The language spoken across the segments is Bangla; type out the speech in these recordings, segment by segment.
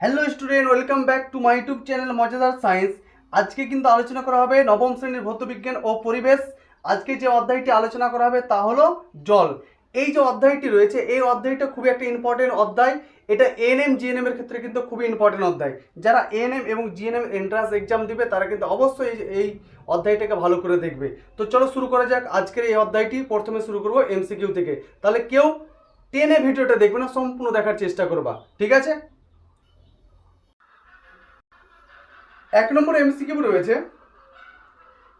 Hello student welcome back to my YouTube channel মজাদার সায়েন্স আজকে কিন্তু আলোচনা করা হবে নবম শ্রেণির ভৌতবিজ্ঞান ও পরিবেশ। আজকে যে অধ্যায়টি আলোচনা করা হবে তা হলো জল। এই যে অধ্যায়টি রয়েছে, এই অধ্যায়টা খুবই একটা ইম্পর্টেন্ট অধ্যায়। এটা এএনএম জিএনএম এর ক্ষেত্রে কিন্তু খুবই ইম্পর্টেন্ট অধ্যায়। যারা এএনএম এবং জিএনএম এন্ট্রান্স এক্সাম দিবে, তারা কিন্তু অবশ্যই এই- এই অধ্যায়টাকে ভালো করে দেখবে। তো চলো শুরু করা যাক আজকের এই অধ্যায়টি। প্রথমে শুরু করব এমসিকিউ থেকে। তাহলে কেউ টেনে ভিডিওটা দেখবে না, সম্পূর্ণ দেখার চেষ্টা করবা। ঠিক আছে? এক নম্বর এমসিকিউ রয়েছে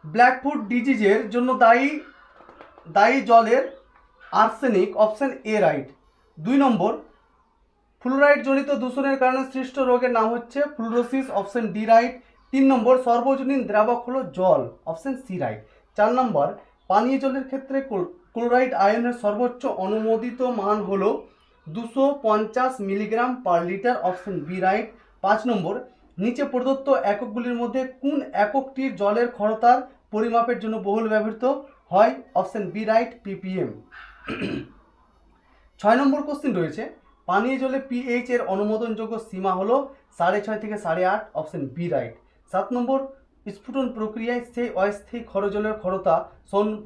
ব্ল্যাকফুট ডিজিজের জন্য দায়ী দায়ী জলের আর্সেনিক অপশন এ রাইট দুই নম্বর ফ্লুরাইড জনিত দূষণের কারণে সৃষ্ট রোগের নাম হচ্ছে ফ্লুরোসিস অপশন ডি রাইট তিন নম্বর, সর্বজনীন দ্রাবক হলো জল অপশন সি রাইট চার নম্বর, পানীয় জলের ক্ষেত্রে ক্লোর- ক্লোরাইড আয়নের সর্বোচ্চ অনুমোদিত মান হলো দুশো milligram per litre option B right পাঁচ নম্বর নিচে প্রদত্ত এককগুলির মধ্যে কোন এককটি জলের ক্ষরতার পরিমাপের জন্য বহুল ব্যবহৃত হয়? Option B right, PPM. ছয় নম্বর কোশ্চিন রয়েছে, পানীয় জলে পিএইচ এর অনুমোদনযোগ্য সীমা হলো সাড়ে ছয় থেকে সাড়ে আট, অপশান বি রাইট। সাত নম্বর, স্ফুটন প্রক্রিয়ায় সেই অস্থায়ী খরজলের ক্ষরতা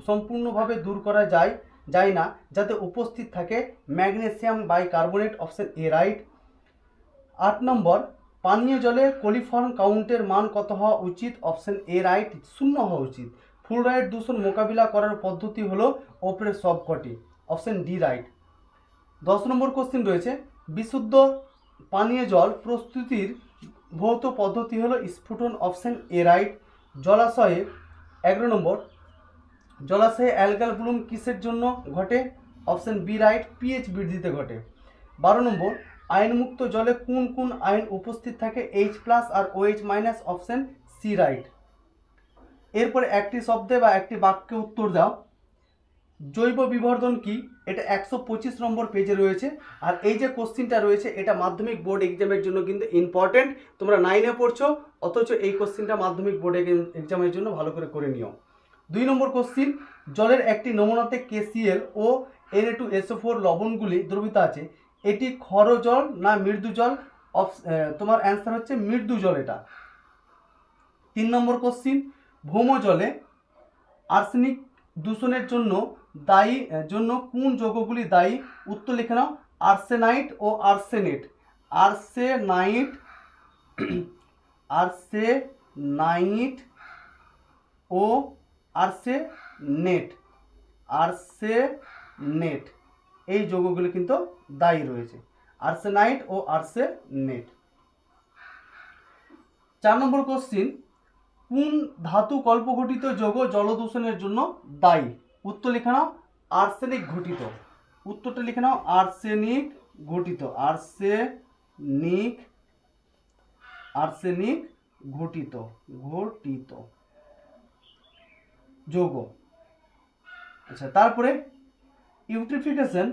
সম্পূর্ণভাবে দূর করা যায় যায় না, যাতে উপস্থিত থাকে magnesium bicarbonate, option A right. আট নম্বর পানীয় জলে কোলিফর্ম কাউন্টের মান কত হওয়া উচিত? অপশন এ রাইট, শূন্য হওয়া উচিত। ফ্লুরাইড দূষণ মোকাবিলা করার পদ্ধতি হলো ওপরে সবকটি। Option D right. দশ নম্বর কোশ্চেন রয়েছে, বিশুদ্ধ পানীয় জল প্রস্তুতির ভৌত পদ্ধতি হলো স্ফুটন, অপশন এ রাইট। জলাশয়ে, এগারো নম্বর, জলাশয়ে অ্যালগাল ব্লুম কিসের জন্য ঘটে? অপশন বি রাইট, পিএইচ বৃদ্ধিতে ঘটে। বারো নম্বর আইনমুক্ত জলে কোন কোন আইন উপস্থিত থাকে? এইচ প্লাস আর OH minus option C right এরপরে একটি শব্দে বা একটি বাক্যে উত্তর দাও। জৈব বিবর্ধন কি? এটা একশো পঁচিশ নম্বর পেজে রয়েছে। আর এই যে কোশ্চিনটা রয়েছে, এটা মাধ্যমিক বোর্ড এক্সামের জন্য কিন্তু ইম্পর্টেন্ট তোমরা নাইনে পড়ছো, অথচ এই কোশ্চিনটা মাধ্যমিক বোর্ড এক্সামের জন্য ভালো করে করে নিও। দুই নম্বর কোশ্চিন জলের একটি নমুনাতে কেসিএল ও এন টু এসও ফোর লবণগুলি দ্রবিত আছে। এটি ক্ষর জল না মৃদু জল? তোমার অ্যান্সার হচ্ছে মৃদু জল এটা। তিন নম্বর কোশ্চিন ভৌম জলে আর্সেনিক দূষণের জন্য দায়ী জন্য কোন যৌগগুলি দায়ী? উত্তর লিখে নাও আর্সেনাইট ও আর্সেনেট আর্সেনাইট আর্সেনাইট ও আর্সেনেট আর্সেনেট এই যৌগগুলি কিন্তু দায়ী রয়েছে। আর্সেনাইট ও আর্সেনেট। চার নম্বর কোশ্চিন কোন ধাতু কল্পঘটিত যৌগ জলদূষণের জন্য দায়ী? উত্তর লিখে নাও, আর্সেনিক ঘটিত। উত্তরটা লিখে নাও, আর্সেনিক ঘটিত। আর্সেনিক আর্সেনিক ঘটিত ঘটিত যৌগ। আচ্ছা তারপরে ইউট্রিফিকেশন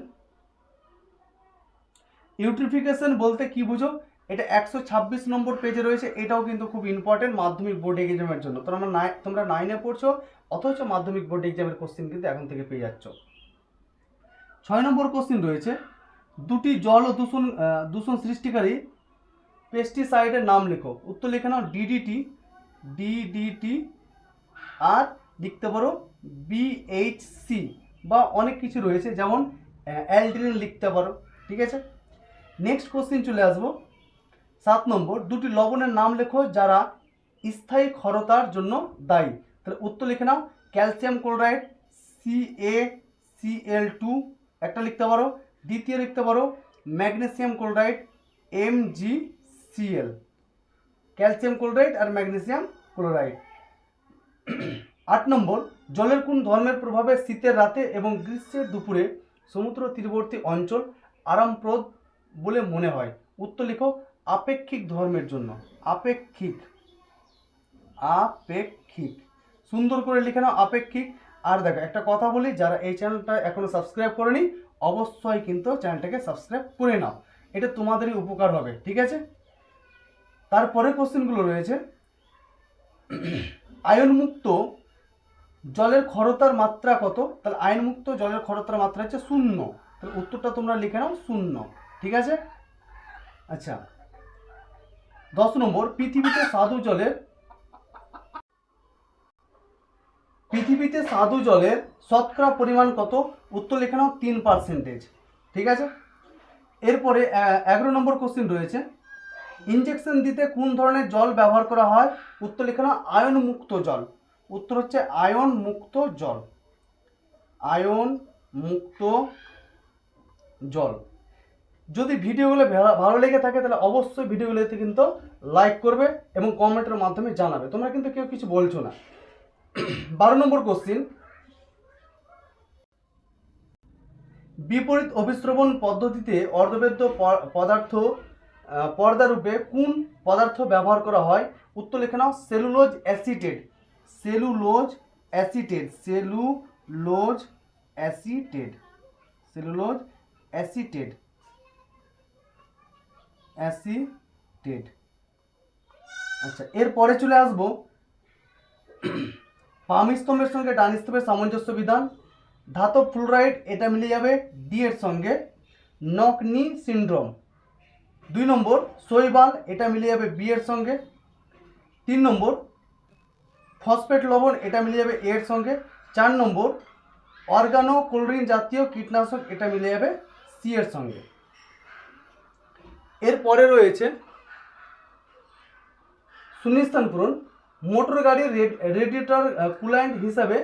ইউট্রিফিকেশন বলতে কি বুঝো? এটা একশো ছাব্বিশ নম্বর পেজে রয়েছে, এটাও কিন্তু খুব ইম্পর্টেন্ট মাধ্যমিক বোর্ড এক্সামের জন্য। তোমরা নাই তোমরা নাইনে পড়ছো, অথচ মাধ্যমিক বোর্ড এক্সামের কোশ্চেন কিন্তু এখন থেকে পেয়ে যাচ্ছ। ছয় নম্বর কোশ্চেন রয়েছে, দুটি জল ও দূষণ দূষণ সৃষ্টিকারী পেস্টিসাইডের নাম লেখো। উত্তর লিখে নাও ডিডিটি ডিডিটি আর লিখতে পারো বিএইচসি বা অনেক কিছু রয়েছে, যেমন অ্যালড্রিন লিখতে পারো, ঠিক আছে? নেক্সট কোশ্চেন চলে আসব। সাত নম্বর, দুটি লবণের নাম লেখো যারা স্থায়ী ক্ষরতার জন্য দায়ী। তাহলে উত্তর লিখে নাও, calcium chloride C A C L two একটা লিখতে পারো। দ্বিতীয় লিখতে পারো, magnesium chloride M G C L calcium chloride আর ম্যাগনেসিয়াম ক্লোরাইড। আট নম্বর, জলের কোন ধর্মের প্রভাবে শীতের রাতে এবং গ্রীষ্মের দুপুরে সমুদ্র তীরবর্তী অঞ্চল আরামপ্রদ বলে মনে হয়? উত্তর লিখো, আপেক্ষিক ধর্মের জন্য। আপেক্ষিক। আপেক্ষিক। সুন্দর করে লিখে নাও, আপেক্ষিক। আর দেখো, একটা কথা বলি, যারা এই চ্যানেলটা এখনও সাবস্ক্রাইব করেনি, অবশ্যই কিন্তু চ্যানেলটাকে সাবস্ক্রাইব করে নাও। এটা তোমাদেরই উপকার হবে, ঠিক আছে? তারপরে কোশ্চেনগুলো রয়েছে। আয়নমুক্ত জলের ক্ষরতার মাত্রা কত? তাহলে আয়নমুক্ত জলের ক্ষরতার মাত্রা হচ্ছে শূন্য। তাহলে উত্তরটা তোমরা লিখে নাও, শূন্য। ঠিক আছে? আচ্ছা। দশ নম্বর, পৃথিবীতে স্বাদু জলের পৃথিবীতে স্বাদু জলের শতকরা পরিমাণ কত? উত্তর লেখা নাও, তিন পার্সেন্টেজ ঠিক আছে? এরপরে এগারো নম্বর কোশ্চিন রয়েছে। ইঞ্জেকশন দিতে কোন ধরনের জল ব্যবহার করা হয়? উত্তর লেখা নাও আয়ন মুক্ত জল। উত্তর হচ্ছে আয়ন মুক্ত জল। আয়ন মুক্ত জল। যদি ভিডিওগুলো ভালো লেগে থাকে তাহলে অবশ্যই ভিডিওগুলোতে কিন্তু লাইক করবে এবং কমেন্টের মাধ্যমে জানাবে। তোমরা কিন্তু কেউ কিছু বলছো না। বারো নম্বর কোশ্চিন বিপরীত অভিশ্রবণ পদ্ধতিতে অর্ধবেদ্য পদার্থ পর্দারূপে কোন পদার্থ ব্যবহার করা হয়? উত্তর লেখা নাও cellulose acetate cellulose acetate cellulose acetate cellulose acetate acetate আচ্ছা এরপরে চলে আসব পাম স্তম্ভের সঙ্গে ডান স্তম্ভের সামঞ্জস্য বিধান। ধাতব ফ্লোরাইড, এটা মিলে যাবে ডি এর সঙ্গে। নকনি সিনড্রোম। দুই নম্বর, শৈবাল, এটা মিলে যাবে বি এর সঙ্গে। তিন নম্বর ফসফেট লবণ, এটা মিলে যাবে এর সঙ্গে। চার নম্বর, অর্গানো কোল্ড্রিন জাতীয় কীটনাশক, এটা মিলে যাবে সি এর সঙ্গে। এরপরে রয়েছে শূন্যস্থান পূরণ। মোটর গাড়ির রেডিয়েটর কুল্যান্ট হিসাবে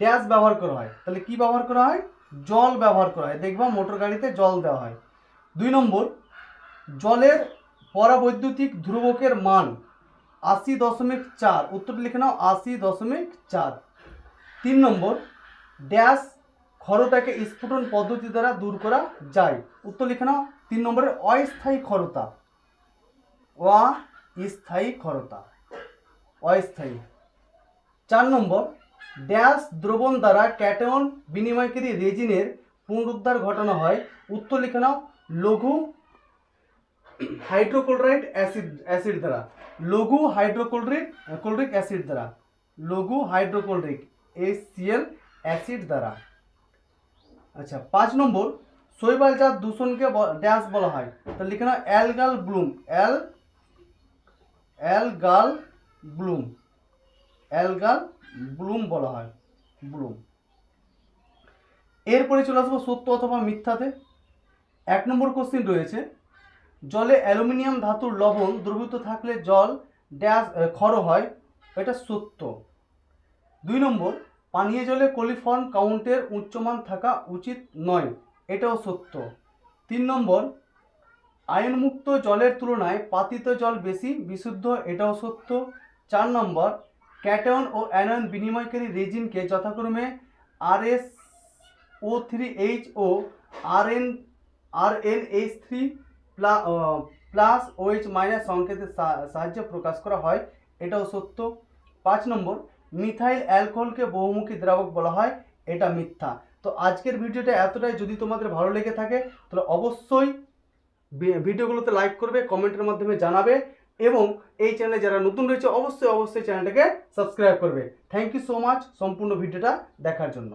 ড্যাশ ব্যবহার করা হয়। তাহলে কি ব্যবহার করা হয়? জল ব্যবহার করা হয়। দেখবা মোটর গাড়িতে জল দেওয়া হয়। দুই নম্বর, জলের পরাবৈদ্যুতিক ধ্রুবকের মান। আশি দশমিক চার। উত্তরটি লিখে নাও, আশি দশমিক চার। তিন নম্বর, ড্যাশ ক্ষরতাকে স্ফুটন পদ্ধতি দ্বারা দূর করা যায়। উত্তর লিখে নাও, তিন নম্বরের অস্থায়ী ক্ষরতা অস্থায়ী ক্ষরতা অস্থায়ী। চার নম্বর, ড্যাশ দ্রবণ দ্বারা ক্যাটায়ন বিনিময়কারী রেজিনের পুনরুদ্ধার ঘটানো হয়। উত্তর লিখে নাও, লঘু হাইড্রোক্লোরাইড অ্যাসিড অ্যাসিড দ্বারা। লঘু হাইড্রোক্লোরিক, ক্লোরিক অ্যাসিড দ্বারা। লঘু হাইড্রোক্লোরিক এসিএল অ্যাসিড দ্বারা। আচ্ছা পাঁচ নম্বর শৈবালজাত দূষণকে ড্যাশ বলা হয়। তো লিখে নাও, algal bloom, অ্যাল, algal bloom. Algal bloom বলা হয়, ব্লুম। এরপরে চলে আসব সত্য অথবা মিথ্যাতে। এক নম্বর কোশ্চিন রয়েছে জলে অ্যালুমিনিয়াম ধাতুর লবণ দ্রবীভূত থাকলে জল ড্যাশ ক্ষর হয়, এটা সত্য। দুই নম্বর, পানীয় জলে কলিফর্ম কাউন্টের উচ্চমান থাকা উচিত নয়, এটাও সত্য। তিন নম্বর, আয়নমুক্ত জলের তুলনায় পাতিত জল বেশি, বিশুদ্ধ, এটাও সত্য। চার নম্বর ক্যাটন ও অ্যানয়ন বিনিময়কারী রেজিনকে যথাক্রমে R S O three H ও R N R N H three plus OH minus সংকেতের সাহায্যে প্রকাশ করা হয়। এটাও সত্য। পাঁচ নম্বর, মিথাইল অ্যালকোহলকে বহুমুখী দ্রাবক বলা হয়। এটা মিথ্যা। তো আজকের ভিডিওটা এতটাই। যদি তোমাদের ভালো লেগে থাকে, তাহলে অবশ্যই ভিডিওগুলোতে লাইক করবে, কমেন্টের মাধ্যমে জানাবে এবং এই চ্যানেলে যারা নতুন রয়েছে, অবশ্যই অবশ্যই চ্যানেলটাকে সাবস্ক্রাইব করবে। থ্যাংক ইউ সো মাচ সম্পূর্ণ ভিডিওটা দেখার জন্য।